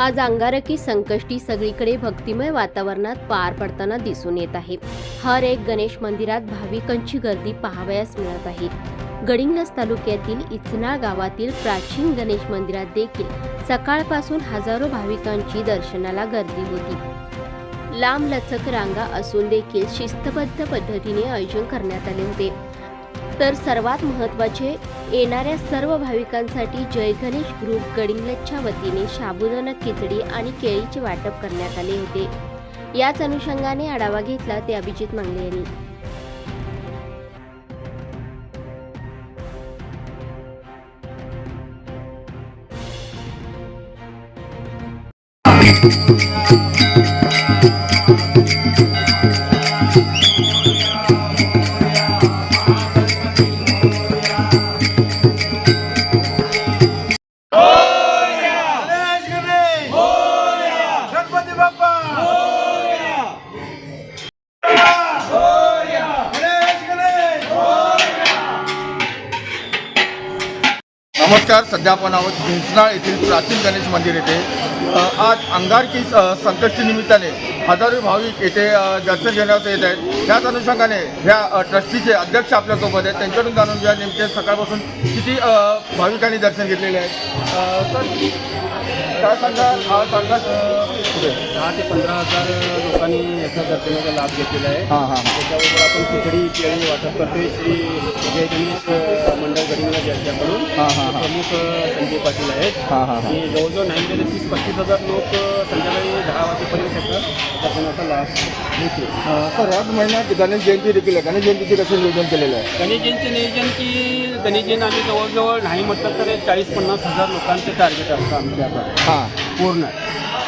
आज अंगारकी संकष्टी सगळीकडे भक्तिमय वातावरणात पार पडताना दिसून येत आहे. हर एक गणेश मंदिरात भाविकांची गर्दी पाहावयास मिळत आहे. गडिंगलस तालुक्यातील इचना गावातील प्राचीन गणेश मंदिरात देखील सकाळपासून हजारो भाविकांची दर्शनाला गर्दी होती. लांब लचक रांगा असून देखील शिस्तबद्ध पद्धतीने आयोजन करण्यात आले होते. तर सर्वात महत्त्वाचे येणाऱ्या सर्व भाविकांसाठी जय गणेश ग्रुप गडिंग्लजच्या वतीने साबुदाणा खिचडी आणि केळीचे वाटप करण्यात आले होते. याच अनुषंगाने आढावा घेतला ते अभिजित मांगले यांनी. नमस्कार सध्या आपण आहोत भिंचनाळ येथील प्राचीन गणेश मंदिर येथे. आज अंगारकी संकटच्या संकष्टी निमित्ताने हजारो भाविक येथे दर्शन घेण्यास येत आहेत. त्याच अनुषंगाने ह्या ट्रस्टीचे अध्यक्ष आपल्यासोबत आहेत. त्यांच्याकडून जाणून घ्या नेमके सकाळपासून किती भाविकांनी दर्शन घेतलेले आहे. तर सर काय सांगा सांगा दहा ते पंधरा हजार लोकांनी याचा दर्शनाचा लाभ घेतलेला आहे. हां हां त्याच्याबरोबर आपण खिचडी केळी वाटप करतोय. श्री जय गणेश मंडळ गडिंगला यांच्याकडून हां हां प्रमुख संजय पाटील आहेत. हां हां आणि जवळजवळ नाही तीस पस्तीस हजार लोक संध्याकाळी दहा वाजेपर्यंत त्याचा दर्शनाचा लाभ घेतील. सर याच महिन्यात गणेश जयंती देखील आहे. गणेश जयंतीचे कसे नियोजन केलेलं आहे? गणेश जयंती नियोजन की गणेश जयंती आम्ही जवळजवळ नाही म्हटलं तर चाळीस पन्नास हजार लोकांचं टार्गेट असतं आमच्याकडे हां. पूर्ण.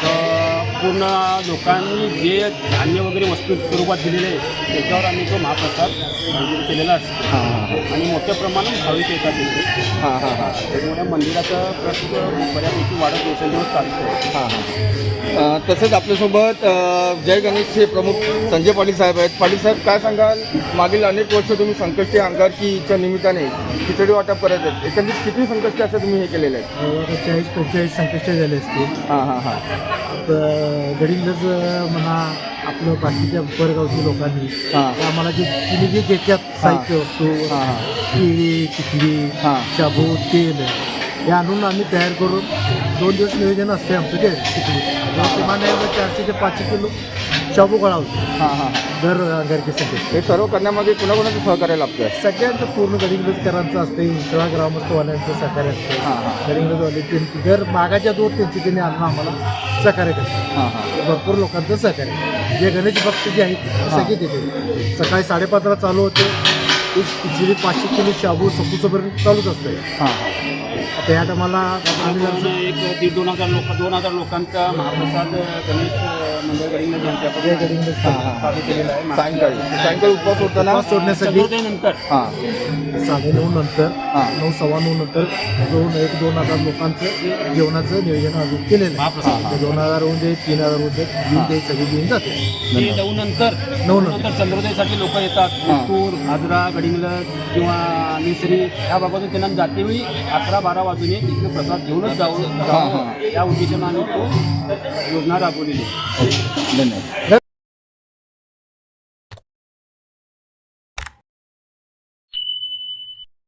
तर पूर्ण लोकांनी जे धान्य वगैरे वस्तू स्वरूपात दिलेले आहे त्याच्यावर आम्ही तो महाप्रसाद आयोजित केलेला असतो. हां हां हां. आणि मोठ्या प्रमाणात भाविक येतात तिथे हां हां हां. त्यामुळे मंदिराचा ट्रस्ट बऱ्यापैकी वाढत दिवसेंदिवस चालतो. हां हां. तसेच आपल्यासोबत जय गणेशचे प्रमुख संजय पाटील साहेब आहेत. पाटील साहेब काय सांगाल? मागील अनेक वर्ष तुम्ही संकष्टी अंगारकीच्या निमित्ताने खिचडी वाटप करत आहेत एकंदरीत किती संकष्टी असं तुम्ही हे केलेले आहेत? चाळीस पंचेचाळीस संकष्ट झाले असतील. हां हां हां. गडिंगलज म्हणा आपलं बाकीच्या परगावची लोकांनी आम्हाला जे तिने जे देतात साहित्य वस्तू हां. केळी खिचडी हां. शाबू तेल हे आणून आम्ही तयार करून दोन दिवस नियोजन असते आमचं ते खिचडी किमान चारशे ते पाचशे किलो शाबू गोळा होतो. हां हां. दर अंगारकीसाठी हे सर्व करण्यामागे कुणाकुणाचं सहकार्य लागतं सगळ्यांचं पूर्ण गडिंगलजकरांचं असते इंसळा ग्रामस्थवाल्यांचं सहकार्य असतं हां हां. त्यांची दर मागाच्या दूर त्यांची त्यांनी आणून आम्हाला सहकार्य करतात. हां हां. भरपूर लोकांचं सहकार्य. जे गणेश भक्त जे आहेत ते. सगळे तिथे. सकाळी साडेपाचला चालू होते. एक खिचडी पाचशे किलो शाबू सपूसपर्यंत चालूच असते हां हां. आता आम्ही पूर्ण जरासं एक दीड दोन हजार लोक दोन हजार लोकांचा महाप्रसाद गणेश मंडळ गडिंग जय यांच्याकडून गडिंगलज. चालू केलेला आहे. सायंकाळी. सायंकाळी उपवास होताना उपवास सोडण्यासाठी चतुर्थीनंतर हां. साडेनऊ नंतर नऊ सव्वा नऊ नंतर दोन एक दोन हजार लोकांचं जेवणाचं नियोजन अजून केलेलं आहे. महाप्रसाद. ते दोन हजार होऊन तीन हजार होऊन घेऊन ते सगळी घेऊन जाते. ते नऊ नंतर नऊ नंतर चंद्रोदयसाठी लोक येतात. तूर हाजरा गडिंगलज किंवा मिसरी या बाबतीत त्यांना जातेवेळी अकरा बारा वाजून तिथे प्रसाद घेऊनच जाऊ हां, हां. या उद्देशानं आम्ही तो योजना राबवलेली आहे. धन्यवाद.